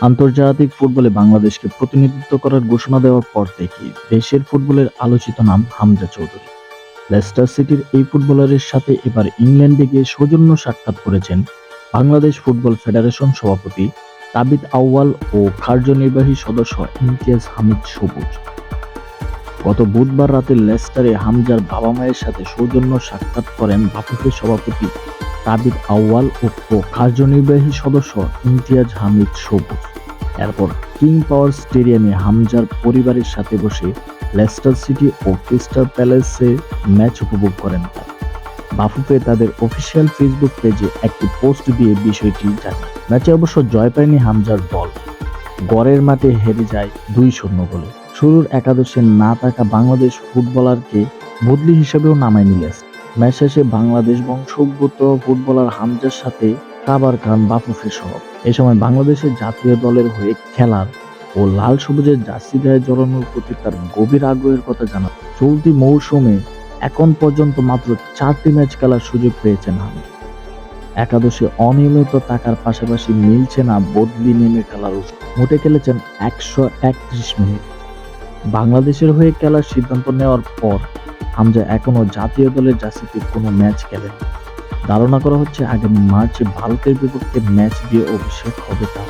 আন্তর্জাতিক ফুটবলে বাংলাদেশকে প্রতিনিধিত্ব করার ঘোষণা দেওয়ার পর থেকেই দেশের ফুটবলের আলোচিত নাম হামজা চৌধুরী। লেস্টার সিটির এই ফুটবলারের সাথে এবার ইংল্যান্ডে গিয়ে সৌজন্য সাক্ষাৎ করেছেন বাংলাদেশ ফুটবল ফেডারেশন সভাপতি তাবিদ আউয়াল ও কার্যনির্বাহী সদস্য ইমতিয়াজ হামিদ সবুজ। গত বুধবার রাতে লেস্টারে হামজার বাবা মায়ের সাথে সৌজন্য সাক্ষাৎ করেন বাফুফের সভাপতি তাবিদ আউয়াল ও কার্যনির্বাহী সদস্য ইমতিয়াজ হামিদ সবুজ। এরপর কিং পাওয়ার স্টেডিয়ামে হামজার পরিবারের সাথে বসে লেস্টার সিটি ও ক্রিস্টাল প্যালেসে ম্যাচ উপভোগ করেন তারা। বাফুফে তাদের অফিসিয়াল ফেসবুক পেজে একটি পোস্ট দিয়ে বিষয়টি জানান। ম্যাচে অবশ্য জয় পায়নি হামজার দল। গড়ের মাঠে হেরে যায় দুই শূন্য গোলে। শুরুর একাদশে না থাকা বাংলাদেশ ফুটবলারকে বদলি হিসেবেও নামায় নিলেন ম্যাচ শেষে বাংলাদেশ বংশোদ্ভূত ফুটবলার হামজার সাথে কাবার খান বাফুফে সহ এ সময় বাংলাদেশের জাতীয় দলের হয়ে খেলার ও লাল সবুজের জার্সি গায়ে জড়ানোর প্রতি তার গভীর আগ্রহের কথা জানান। চলতি মৌসুমে এখন পর্যন্ত মাত্র চারটি ম্যাচ খেলার সুযোগ পেয়েছেন হামজা একাদশে অনিয়মিত টাকার পাশাপাশি মিলছে না বদলি নেমে খেলার। মোটে খেলেছেন একশো একত্রিশ মিনিট। বাংলাদেশের হয়ে খেলার সিদ্ধান্ত নেওয়ার পর হামজা এখনও জাতীয় দলের জার্সিতে কোনো ম্যাচ খেলেন। ধারণা করা হচ্ছে আগামী মার্চে ভারতের বিপক্ষে ম্যাচ দিয়ে অভিষেক হবে তার।